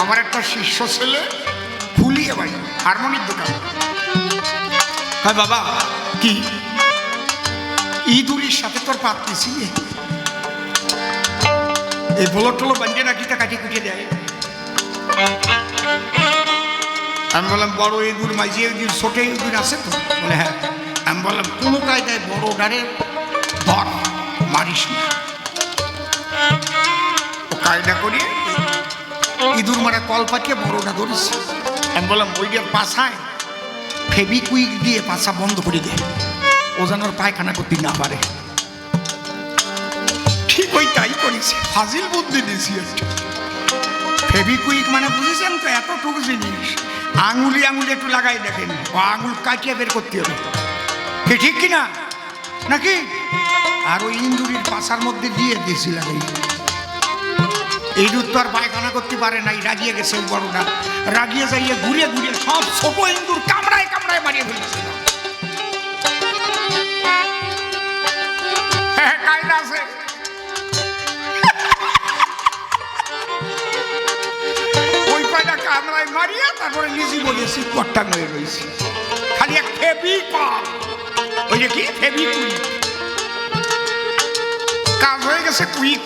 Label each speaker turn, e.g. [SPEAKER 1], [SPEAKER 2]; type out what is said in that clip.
[SPEAKER 1] আমার একটা শিষ্য ছেলে ফুলিয়ে ভাই হারমোনির দোকান। হ্যাঁ বাবা কি? ইঁদুরির সাথে তোর পাত্রি ছিলে। এই বলো টলো বাঞ্জে নাকি তা কাটি কুটিয়ে দেয়? আমি বললাম বড় ইঁদুর মাঝি ইঁদুর ছোট ইঁদুর আছে তো? বলে হ্যাঁ। আমি বললাম কোনো কায়দায় বড় ডারে ধর মারিস না। কায়দা করিয়ে ইঁদুর মারা কল পাঠিয়ে বড়টা ধরেছে। আমি বললাম ওইটার পাশায় ফেবিকুইক দিয়ে পাশা বন্ধ করে দে। ও যেন পায়খানা করতে না পারে। ঠিক ওই তাই করেছে। ফাজিল বুদ্ধি দিয়েছি একটু ফেবিকুইক মানে বুঝেছেন তো, এতটুকু জিনিস। আঙুলি আঙুলি একটু লাগাই দেখেন। আঙুল কাটিয়ে বের করতে হবে। কি ঠিক কিনা? নাকি? আর ওই ইন্দুরির পাশার মধ্যে দিয়ে দিয়েছি লাগাই। এই তো আর পায়খানা করতে পারে নাই রাগিয়ে গেছে বড়টা। রাগিয়ে যাইয়ে ঘুরে ঘুরে সব ছোট ইন্দুর কামড়ায় কামড়ায় মারিয়ে ফেলেছে। হ্যাঁ, কায়দা ওই কামড়ায় মারিয়া তারপরে লিজি বলেছি হয়ে খালি এক ওই যে কি? কাজ হয়ে গেছে কুইক।